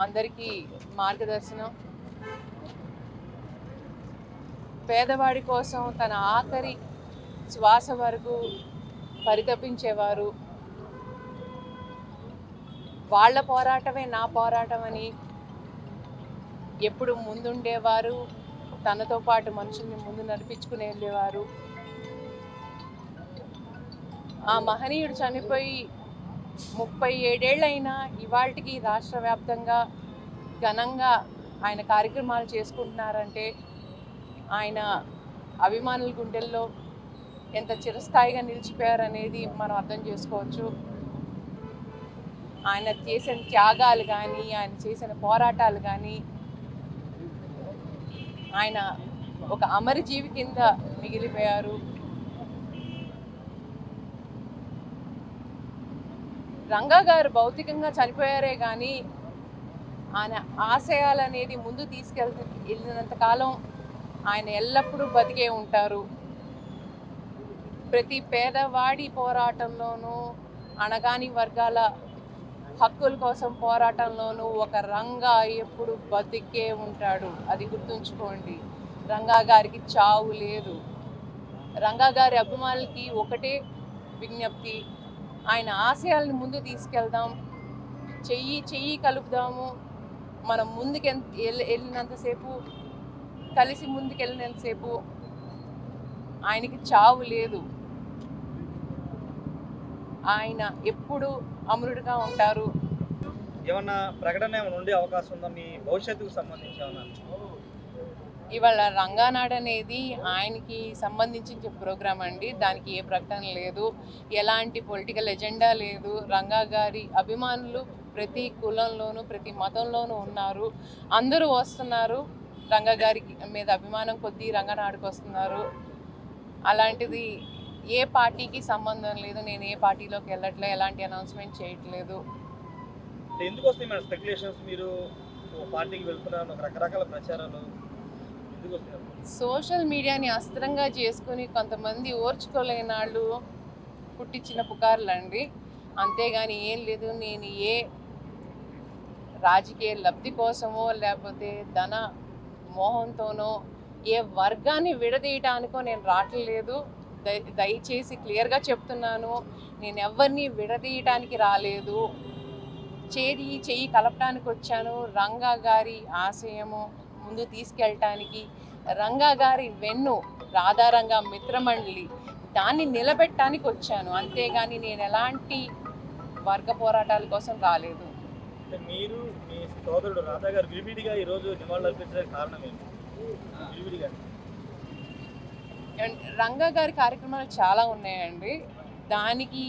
అందరికీ మార్గదర్శనం. పేదవాడి కోసం తన ఆఖరి శ్వాస వరకు పరితపించేవారు. వాళ్ళ పోరాటమే నా పోరాటం అని ఎప్పుడు ముందుండేవారు. తనతో పాటు మనుషుల్ని ముందు నడిపించుకుని వెళ్ళేవారు. ఆ మహనీయుడు చనిపోయి ముప్పై ఏడేళ్ళైనా ఇవాళకి రాష్ట్ర వ్యాప్తంగా ఘనంగా ఆయన కార్యక్రమాలు చేసుకుంటున్నారంటే ఆయన అభిమానుల గుండెల్లో ఎంత చిరస్థాయిగా నిలిచిపోయారనేది మనం అర్థం చేసుకోవచ్చు. ఆయన చేసిన త్యాగాలు కానీ ఆయన చేసిన పోరాటాలు కానీ ఆయన ఒక అమరజీవి కింద మిగిలిపోయారు. రంగా గారు భౌతికంగా చనిపోయారే కానీ ఆయన ఆశయాలు అనేది ముందు తీసుకెళ్తూ వెళ్ళినంత కాలం ఆయన ఎల్లప్పుడూ బతికే ఉంటారు. ప్రతి పేదవాడి పోరాటంలోనూ అనగాని వర్గాల హక్కుల కోసం పోరాటంలోనూ ఒక రంగా ఎప్పుడు బతికే ఉంటాడు. అది గుర్తుంచుకోండి. రంగా గారికి చావు లేదు. రంగా గారి అభిమానులకి ఒకటే విజ్ఞప్తి. ఆయన ఆశయాలను ముందు తీసుకెళ్దాం. చెయ్యి చెయ్యి కలుపుదాము. మనం ముందుకు ఎంత వెళ్ళినంతసేపు కలిసి ముందుకు వెళ్ళినంతసేపు ఆయనకి చావు లేదు. ఆయన ఎప్పుడు అమరుడుగా ఉంటారు. ఏమన్నా ప్రకటన ఏమైనా ఉండే అవకాశం ఉందా? మీ భవిష్యత్తుకు సంబంధించి ఏమన్నా? ఇవాళ రంగానాడ్ అనేది ఆయనకి సంబంధించిన ప్రోగ్రామ్ అండి. దానికి ఏ ప్రకటన లేదు. ఎలాంటి పొలిటికల్ ఎజెండా లేదు. రంగా గారి అభిమానులు ప్రతి కులంలోనూ ప్రతి మతంలోనూ ఉన్నారు. అందరూ వస్తున్నారు. రంగా గారి మీద అభిమానం కొద్దీ రంగనాడుకు వస్తున్నారు. అలాంటిది ఏ పార్టీకి సంబంధం లేదు. నేను ఏ పార్టీలోకి వెళ్ళట్లే. ఎలాంటి అనౌన్స్మెంట్ చేయట్లేదు. ఎందుకు వస్తాయి మేడం స్పెక్యులేషన్స్ మీరు పార్టీకి వెళ్తున్నారు. రకరకాల ప్రచారాలు. సోషల్ మీడియాని అస్త్రంగా చేసుకుని కొంతమంది ఓర్చుకోలేని వాళ్ళు పుట్టించిన పుకార్లండి. అంతేగాని ఏం లేదు నేను ఏ రాజకీయ లబ్ధి కోసమో లేకపోతే ధన మోహంతోనో ఏ వర్గాన్ని విడదీయటానికో నేను రావట్లేదు. దయ దయచేసి క్లియర్గా చెప్తున్నాను నేను ఎవరిని విడదీయటానికి రాలేదు. చేది చెయ్యి కలపడానికి వచ్చాను రంగా గారి ఆశయము ముందు తీసుకెళ్ళటానికి రంగా గారి వెన్ను రాధారంగా మిత్రమండలి దాన్ని నిలబెట్టడానికి వచ్చాను. అంతేగాని నేను ఎలాంటి వర్గ పోరాటాల కోసం రాలేదు. మీరు మీ సోదరుడు రాధా గారు విడివిడిగా ఈ రోజు నివాళులు అర్పించడానికి కారణం ఏంటి రంగా గారి కార్యక్రమాలు చాలా ఉన్నాయండి. దానికి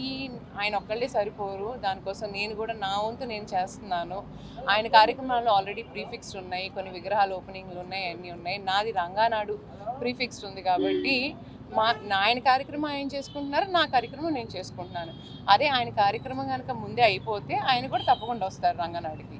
ఆయన ఒక్కళ్ళే సరిపోరు. దానికోసం నేను కూడా నా వంతు నేను చేస్తున్నాను. ఆయన కార్యక్రమాల్లో ఆల్రెడీ ప్రీఫిక్స్డ్ ఉన్నాయి. కొన్ని విగ్రహాలు ఓపెనింగ్లు ఉన్నాయి అన్నీ ఉన్నాయి. నాది రంగానాడు ప్రీఫిక్స్డ్ ఉంది కాబట్టి మా నా ఆయన కార్యక్రమం ఆయన చేసుకుంటున్నారు నా కార్యక్రమం నేను చేసుకుంటున్నాను. అదే ఆయన కార్యక్రమం కనుక ముందే అయిపోతే ఆయన కూడా తప్పకుండా వస్తారు రంగనాడికి.